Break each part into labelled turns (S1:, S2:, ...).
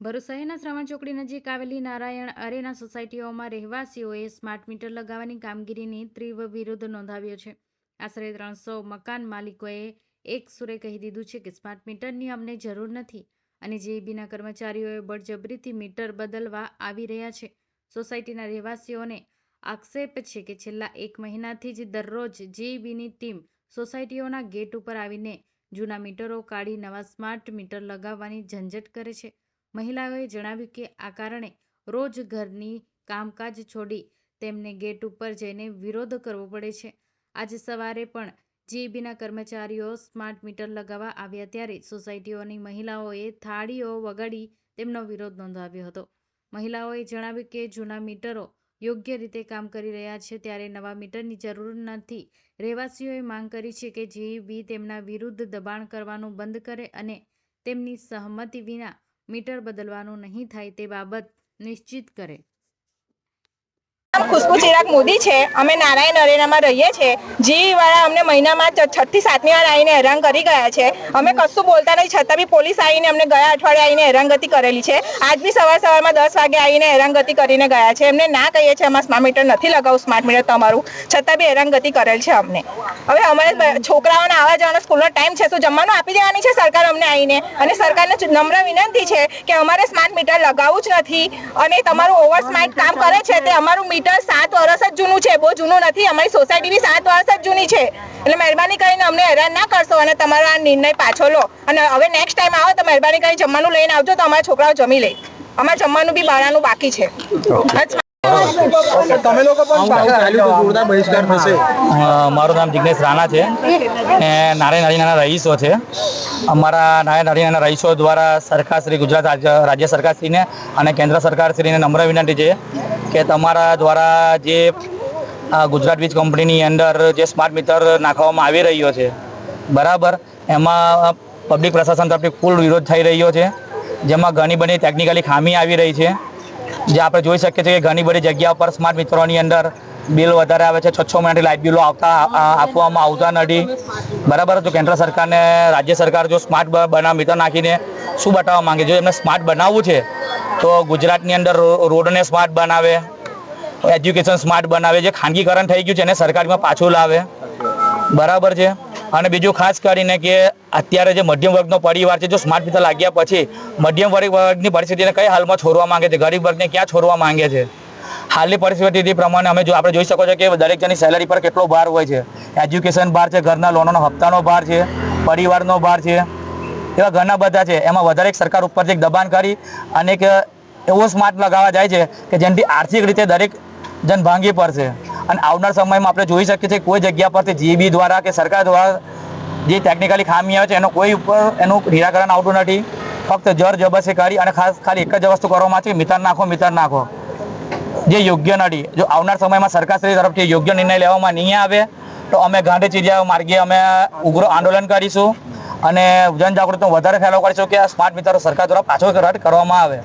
S1: ભરૂચ શહેરના શ્રવણ ચોકડી નજીક આવેલી નારાયણ અરેના સોસાયટીઓમાં રહેવાસીઓએ સ્માર્ટ મીટર લગાવવાની કામગીરીની તીવ્ર વિરોધ નોંધાવ્યો છે. આશરે ત્રણસો મકાન માલિકોએ એક સુરે કહી દીધું છે કે સ્માર્ટ મીટરની અમને જરૂર નથી અને જેઈબીના કર્મચારીઓએ બળજબરીથી મીટર બદલવા આવી રહ્યા છે. સોસાયટીના રહેવાસીઓને આક્ષેપ છે કે છેલ્લા એક મહિનાથી જ દરરોજ જેઈબીની ટીમ સોસાયટીઓના ગેટ ઉપર આવીને જૂના મીટરો કાઢી નવા સ્માર્ટ મીટર લગાવવાની ઝંઝટ કરે છે. મહિલાઓએ જણાવ્યું કે આ કારણે રોજ ઘરની કામકાજ છોડી તેમને ગેટ ઉપર જઈને વિરોધ કરવો પડે છે. આજે સવારે પણ જીઈબીના કર્મચારીઓ સ્માર્ટ મીટર લગાવવા આવ્યા ત્યારે સોસાયટીઓની મહિલાઓએ થાળીઓ વગાડી તેમનો વિરોધ નોંધાવ્યો હતો. મહિલાઓએ જણાવ્યું કે જૂના મીટરો યોગ્ય રીતે કામ કરી રહ્યા છે ત્યારે નવા મીટરની જરૂર નથી. રહેવાસીઓએ માંગ કરી છે કે જીઈબી તેમના વિરુદ્ધ દબાણ કરવાનું બંધ કરે અને તેમની સહમતિ વિના મીટર બદલવાનું નહીં થાય તે બાબત નિશ્ચિત કરે.
S2: ખુશ્બુ ચિરાગ મોદી છે, અમે નારાયણ અરેનામાં રહીએ છીએ જીવાળા અમને મહિનામાં છઠ્ઠી સાતમી વાર આવીને હેરાન કરી ગયા છે. અમે કશું બોલતા નથી, છતાં બી પોલીસ આવીને અમને ગયા અઠવાડિયે આવીને હેરાનગતિ કરેલી છે. આજ બી સવાર સવારમાં દસ વાગે આવીને હેરાનગતિ કરીને ગયા છે. એમને ના કહીએ છીએ, અમારે સ્માર્ટ મીટર નથી લગાવું સ્માર્ટ મીટર તમારું. છતાં બી હેરાનગતિ કરેલ છે અમને. હવે અમારે છોકરાઓને આવવા જવાનો સ્કૂલનો ટાઈમ છે તો જમવાનું આપી દેવાની છે સરકાર અમને આવીને? અને સરકારને નમ્ર વિનંતી છે કે અમારે સ્માર્ટ મીટર લગાવવું જ નથી. અને તમારું ઓવર સ્માર્ટ કામ કરે છે, તે અમારું મીટર સાત વર્ષ જ જૂનું છે. બહુ જૂનું નથી. અમારી સોસાયટી બી સાત વર્ષ જ જૂની છે. એટલે મહેરબાની કરીને અમને હેરાન ના કરશો અને તમારો આ નિર્ણય પાછો લો. અને હવે નેક્સ્ટ ટાઈમ આવો તો મહેરબાની કરીને જમવાનું લઈને આવજો તો અમારા છોકરાઓ જમી લે. અમારે જમવાનું બી બાળાનું બાકી છે.
S3: તમે લોકો પણ ચાલ્યું તો જોરદાર બહિષ્કાર થશે.
S4: મારું નામ જિગ્નેશ રાણા છે. ને નારાયણ હરિયાના રહીશો છે. અમારા નારાયણ હરિયાના રહીશો દ્વારા સરકાર શ્રી ગુજરાત રાજ્ય રાજ્ય સરકારશ્રીને અને કેન્દ્ર સરકારશ્રીને નમ્ર વિનંતી છે. કે તમારા દ્વારા જે ગુજરાત વીજ કંપનીની અંદર જે સ્માર્ટ મીટર નાખવામાં આવી રહ્યો છે, બરાબર? એમાં પબ્લિક પ્રશાસન તરફથી ફૂલ વિરોધ થઈ રહ્યો છે, જેમાં ઘણી બધી ટેકનિકલી ખામી આવી રહી છે, જે આપણે જોઈ શકીએ છીએ કે ઘણી બધી જગ્યા પર સ્માર્ટ મિત્રોની અંદર બિલ વધારે આવે છે છ છ મહિનાથી લાઇટ બિલો આવતા આપવામાં આવતા નથી, બરાબર? તો કેન્દ્ર સરકારને, રાજ્ય સરકાર જો સ્માર્ટ બનાવ મીટર નાખીને શું બતાવવા માંગે જો એમને સ્માર્ટ બનાવવું છે તો ગુજરાતની અંદર રોડને સ્માર્ટ બનાવે, એજ્યુકેશન સ્માર્ટ બનાવે, જે ખાનગીકરણ થઈ ગયું છે એને સરકારમાં પાછું લાવે. બરાબર છે? અને બીજું ખાસ કરીને કે અત્યારે જે મધ્યમ વર્ગનો પરિવાર છે, જો સ્માર્ટ મીટર લાગ્યા પછી, મધ્યમ વર્ગ, વર્ગની પરિસ્થિતિને કઈ હાલમાં છોડવા માંગે છે? ગરીબ વર્ગને ક્યાં છોડવા માંગે છે? હાલની પરિસ્થિતિ પ્રમાણે અમે જો આપણે જોઈ શકો છો કે દરેક જણની સેલેરી પર કેટલો ભાર હોય છે. એજ્યુકેશન ભાર છે, ઘરના લોનોનો હપ્તાનો ભાર છે, પરિવારનો ભાર છે એવા ઘણા બધા છે, એમાં વધારે સરકાર ઉપર એક દબાણ કરી અને એક એવો સ્માર્ટ લગાવવા જાય છે કે જેનાથી આર્થિક રીતે દરેક જન ભાંગી પડશે. અને આવનાર સમયમાં આપણે જોઈ શકીએ છીએ કોઈ જગ્યા પરથી જીબી દ્વારા કે સરકાર દ્વારા જે ટેકનિકલી ખામી આવે છે, એનો કોઈ ઉપર એનું નિરાકરણ આવતું નથી. ફક્ત જર જબસે કરી અને ખાસ ખાલી એક જ વસ્તુ કરવામાં છે કે નાખો મિતર નાખો. જે યોગ્ય નથી. જો આવનાર સમયમાં સરકારશ્રી તરફથી યોગ્ય નિર્ણય લેવામાં નહીં આવે, તો અમે ગાંધી ચીડિયા માર્ગે અમે ઉગ્ર આંદોલન કરીશું. અને જનજાગૃતિ વધારે ફેલાવ કરીશું કે આ સ્માર્ટ મીટર સરકાર દ્વારા પાછો રદ કરવામાં આવે.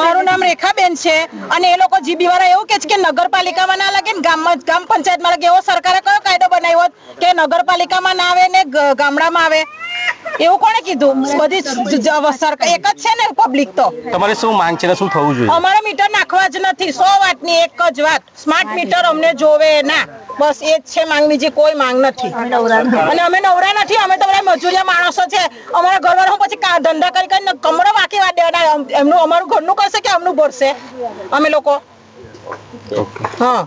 S2: મારું નામ રેખાબેન છે અને એ લોકો જીબી વાળા એવું કે છે કે નગરપાલિકામાં ના લાગે ને ગામમાં ગામ પંચાયતમાં લાગે એવો સરકારે કયો કાયદો બનાવ્યો કે નગરપાલિકામાં ના આવે ને ગામડામાં આવે? એવું કોણે કીધું? બધી સરકાર એક જ છે ને પબ્લિક તો.
S3: તમારે શું માંગ છે ને શું થવું જોઈએ?
S2: અમારે મીટર નાખવા જ નથી સો વાતની એક જ વાત. સ્માર્ટ મીટર અમને જોવે ના. બસ એ જ છે માંગ બીજી કોઈ માંગ નથી. અને અમે નવરા નથી અમે તો બધા મજૂરિયા માણસો છે. અમારા ઘરવાળા પછી ધંધા કરી કરીને કમરો વાકી વાત દેવાના એમનું અમારું ઘરનું કરશે કે અમનું ભરશે? અમે લોકો. હા.